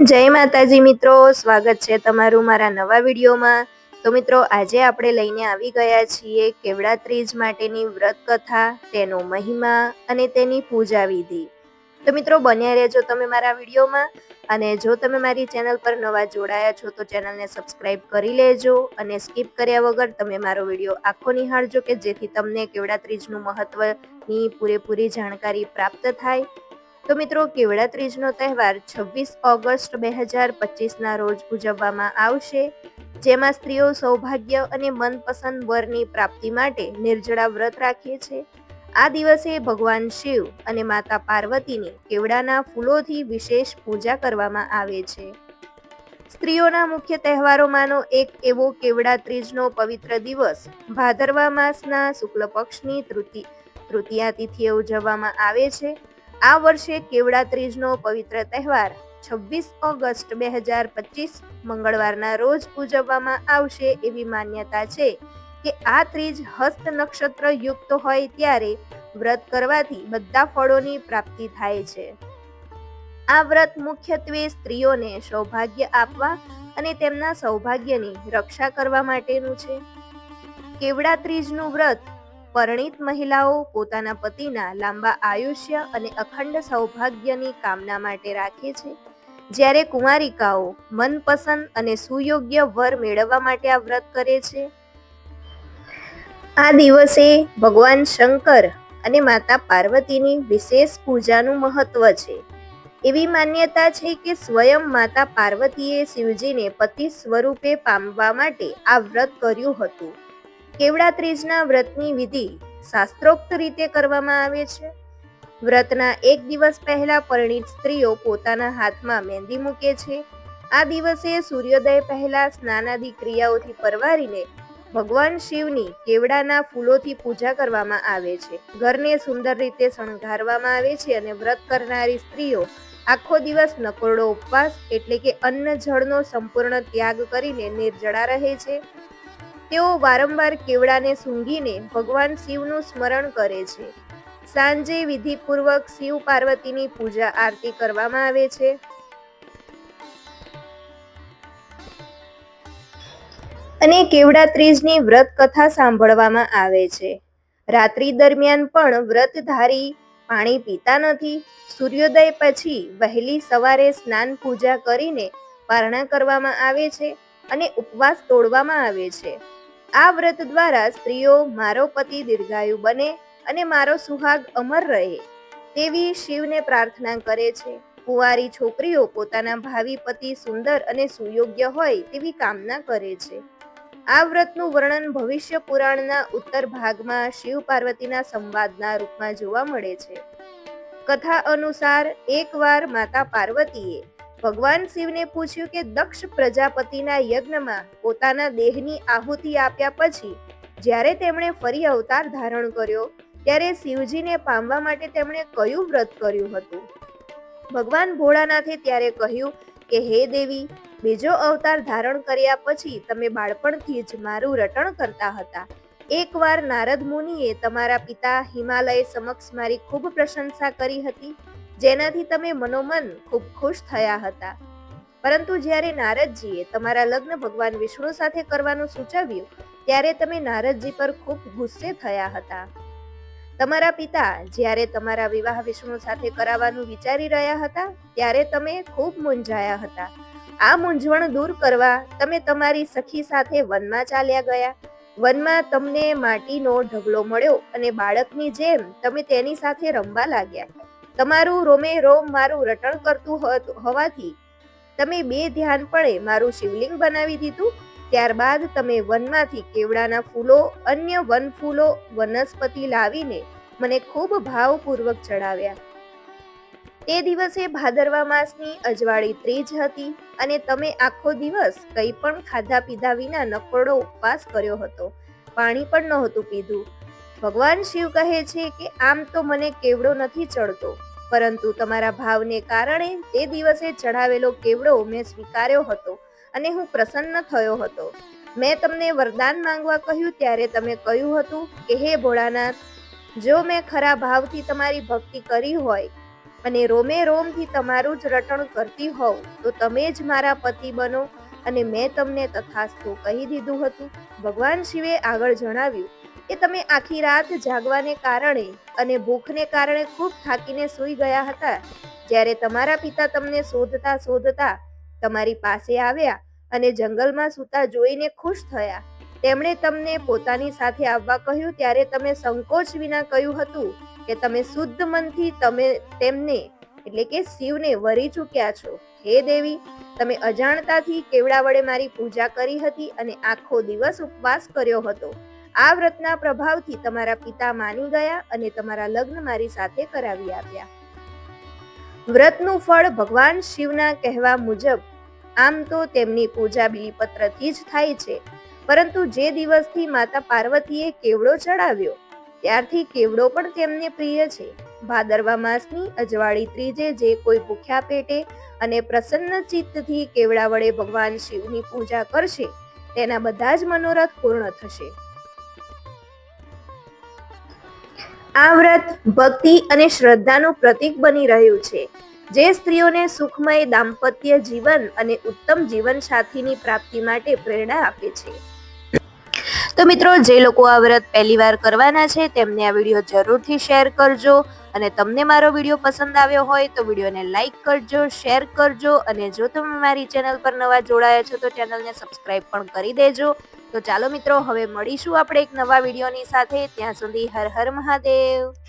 જય માતાજી મિત્રો, સ્વાગત છે તમારું મારા નવા વિડીયોમાં. તો મિત્રો, આજે આપણે લઈને આવી ગયા છીએ કેવડા ત્રીજ માટેની વ્રત કથા તેનો મહિમા અને તેની પૂજા વિધિ. તો મિત્રો, બન્યા રહેજો તમે મારા વિડીયોમાં અને જો તમે મારી ચેનલ પર નવા જોડાયા છો, તો ચેનલને સબસ્ક્રાઇબ કરી લેજો અને સ્કીપ કર્યા વગર તમે મારો વીડિયો આખો નિહાળજો કે જેથી તમને કેવડા ત્રીજનું મહત્વની પૂરેપૂરી જાણકારી પ્રાપ્ત થાય. તો મિત્રો કેવડા ત્રીજનો તહેવાર છવ્વીસ ઓગસ્ટ બે હજાર પચીસના રોજ ઉજવવામાં આવશે, જેમાં સ્ત્રીઓ સૌભાગ્ય અને મનપસંદ વરની પ્રાપ્તિ માટે નિર્જળા વ્રત રાખે છે. આ દિવસે ભગવાન શિવ અને માતા પાર્વતીની કેવડાના ફૂલોથી વિશેષ પૂજા કરવામાં આવે છે. સ્ત્રીઓના મુખ્ય તહેવારોમાંનો એક એવો કેવડા ત્રીજનો પવિત્ર દિવસ ભાદરવા માસના શુક્લ પક્ષની તૃતીયા તિથિએ ઉજવવામાં આવે છે. આ વર્ષે કેવડા ત્રીજનો પવિત્ર તહેવાર છવ્વીસ ઓગસ્ટ બે હજાર પચીસ મંગળવારના રોજ ઉજવવામાં આવશે એવી માન્યતા છે કે આ ત્રીજ હસ્ત નક્ષત્ર યુક્ત હોય ત્યારે વ્રત કરવાથી બધા ફળોની પ્રાપ્તિ થાય છે. આ વ્રત મુખ્યત્વે સ્ત્રીઓને સૌભાગ્ય આપવા અને તેમના સૌભાગ્યની રક્ષા કરવા માટેનું છે. કેવડા ત્રીજનું વ્રત પરણિત મહિલાઓ પોતાના પતિના લાંબા આયુષ્ય અને અખંડ સૌભાગ્યની કામના માટે રાખે છે. જ્યારે કુમારિકાઓ મનપસંદ અને સુયોગ્ય વર મેળવવા માટે આ વ્રત કરે છે. આ દિવસે ભગવાન શંકર અને માતા પાર્વતીની વિશેષ પૂજાનું મહત્વ છે. એવી માન્યતા છે કે સ્વયં માતા પાર્વતીએ શિવજીને પતિ સ્વરૂપે પામવા માટે આ વ્રત કર્યું હતું. કેવડા ત્રીજના વ્રતની વિધિ શાસ્ત્રોક્ત રીતે કરવામાં આવે છે. વ્રતના એક દિવસ પહેલા પરિણીત સ્ત્રીઓ પોતાના હાથમાં મહેંદી મૂકે છે. આ દિવસે સૂર્યોદય પહેલા સ્નાનાદિ ક્રિયાઓથી પરવારીને ભગવાન શિવની કેવડાના ફૂલોથી પૂજા કરવામાં આવે છે. ઘરને સુંદર રીતે શણગારવામાં આવે છે અને વ્રત કરનારી સ્ત્રીઓ આખો દિવસ નકોરડો ઉપવાસ એટલે કે અન્ન જળનો સંપૂર્ણ ત્યાગ કરીને નિર્જળા રહે છે. તેઓ વારંવાર કેવડાને સૂંઘીને ભગવાન શિવનું સ્મરણ કરે છે. સાંજે વિધિપૂર્વક શિવ પાર્વતીની પૂજા આરતી કરવામાં આવે છે. અને કેવડા ત્રીજની વ્રત કથા સાંભળવામાં આવે છે. રાત્રિ દરમિયાન પણ વ્રતધારી પાણી પીતા નથી. સૂર્યોદય પછી વહેલી સવારે સ્નાન પૂજા કરીને પારણા કરવામાં આવે છે અને ઉપવાસ તોડવામાં આવે છે. આ વ્રત દ્વારા સ્ત્રીઓ મારો પતિ દીર્ઘાયુ બને અને મારો સુહાગ અમર રહે. તેવી શિવને પ્રાર્થના કરે છે. કુંવારી છોકરીઓ પોતાના ભાવિ પતિ સુંદર અને સુયોગ્ય હોય તેવી કામના કરે છે. આ વ્રતનું વર્ણન ભવિષ્ય પુરાણના ઉત્તર ભાગમાં શિવ પાર્વતીના સંવાદના રૂપમાં જોવા મળે છે. કથા અનુસાર એકવાર માતા પાર્વતીએ ભગવાન શિવને પૂછ્યું કે દક્ષ પ્રજાપતિના યજ્ઞમાં પોતાના દેહની આહુતિ આપ્યા પછી જ્યારે તેમણે ફરી અવતાર ધારણ કર્યો, ત્યારે શિવજીને પામવા માટે તેમણે કયું વ્રત કર્યું હતું? ભગવાન ભોળાનાથે ત્યારે કહ્યું કે, હે દેવી, બીજો અવતાર ધારણ કર્યા પછી તમે બાળપણથી જ મારું રટણ કરતા હતા. એકવાર નારદ મુનિએ તમારા પિતા હિમાલય સમક્ષ મારી ખૂબ પ્રશંસા કરી હતી. જેનાથી તમે મનોમન ખૂબ ખુશ થયા હતા. પરંતુ જ્યારે નારદજીએ તમારા લગ્ન ભગવાન વિષ્ણુ સાથે કરવાનું સૂચવ્યું, ત્યારે તમે નારદજી પર ખૂબ ગુસ્સે થયા હતા. તમારા પિતા જ્યારે તમારા વિવાહ વિષ્ણુ સાથે કરાવવાનું વિચારી રહ્યા હતા, ત્યારે તમે ખૂબ મૂંઝાયા હતા. આ મૂંઝવણ દૂર કરવા તમે તમારી સખી સાથે વનમાં ચાલ્યા ગયા. વનમાં તમને માટીનો ઢગલો મળ્યો અને બાળકની જેમ તમે તેની સાથે રમવા લાગ્યા. તમારું રોમે રોમ મારું રટણ કરતું હોવાથી તમે બે ધ્યાનપણે મારું શિવલિંગ બનાવી દીધું. ત્યારબાદ તમે વનમાંથી કેવડાના ફૂલો, અન્ય વન ફૂલો વનસ્પતિ લાવીને મને ખૂબ ભાવપૂર્વક ચડાવ્યા. તે દિવસે ભાદરવા માસની અજવાળી ત્રીજ હતી અને તમે આખો દિવસ કંઈ પણ ખાધા પીધા વિના નકોરડો ઉપવાસ કર્યો હતો. પાણી પણ નહોતું પીધું. ભગવાન શિવ કહે છે કે આમ તો મને કેવડો નથી ચડતો, પરંતુ તમારા ભાવને કારણે તે દિવસે ચઢાવેલો કેવડો મેં સ્વીકાર્યો હતો અને હું પ્રસન્ન થયો હતો. મેં તમને વરદાન માંગવા કહ્યું ત્યારે તમે કહ્યું હતું કે, હે ભોળાનાથ, જો મેં ખરા ભાવથી તમારી ભક્તિ કરી હોય અને રોમે રોમથી તમારું જ રટણ કરતી હોવ તો તમે જ મારા પતિ બનો. અને મેં તમને તથાસ્તુ કહી દીધું હતું. ભગવાન શિવે આગળ જણાવ્યું કે તમે આખી રાત જાગવાને કારણે અને ભૂખને કારણે ખૂબ થાકીને સૂઈ ગયા હતા. જ્યારે તમારા પિતા તમને શોધતા શોધતા તમારી પાસે આવ્યા અને જંગલમાં સૂતા જોઈને ખુશ થયા. તેમણે તમને પોતાની સાથે આવવા કહ્યું ત્યારે તમે સંકોચ વિના કહ્યું હતું કે તમે શુદ્ધ મનથી તમે તેમને, એટલે કે શિવને વરી ચૂક્યા છો. હે દેવી, તમે અજાણતાથી કેવડા વડે મારી પૂજા કરી હતી અને આખો દિવસ ઉપવાસ કર્યો હતો. આ વ્રતના પ્રભાવથી તમારા પિતા માની ગયા અને તમારા લગ્ન મારી સાથે કરાવી આપ્યા વ્રતનું ફળ ભગવાન શિવના કહેવા મુજબ, આમ તો તેમની પૂજા બિલીપત્રથી જ થાય છે, પરંતુ જે દિવસથી માતા પાર્વતીએ કેવડો ચડાવ્યો, ત્યારથી કેવડો પણ તેમને પ્રિય છે. ભાદરવા માસની અજવાળી ત્રીજે જે કોઈ ભૂખ્યા પેટે અને પ્રસન્ન ચિત્તથી કેવડા વડે ભગવાન શિવની પૂજા કરશે, તેના બધા જ મનોરથ પૂર્ણ થશે. આ વ્રત ભક્તિ અને શ્રદ્ધાનું પ્રતીક બની રહ્યું છે. જે સ્ત્રીઓને સુખમય દાંપત્ય જીવન અને ઉત્તમ જીવન સાથીની પ્રાપ્તિ માટે પ્રેરણા આપે છે. તો મિત્રો, જે લોકો આ વ્રત પહેલી વાર કરવાના છે, તેમને આ વીડિયો જરૂરથી શેર કરજો. અને તમને મારો વીડિયો પસંદ આવ્યો હોય તો વિડીયોને લાઈક કરજો, શેર કરજો અને જો તમે મારી ચેનલ પર નવા જોડાયા છો તો ચેનલને સબસ્ક્રાઈબ પણ કરી દેજો. તો ચાલો મિત્રો, હવે મળીશું આપણે એક નવા વિડીયોની સાથે. ત્યાં સુધી હર હર મહાદેવ.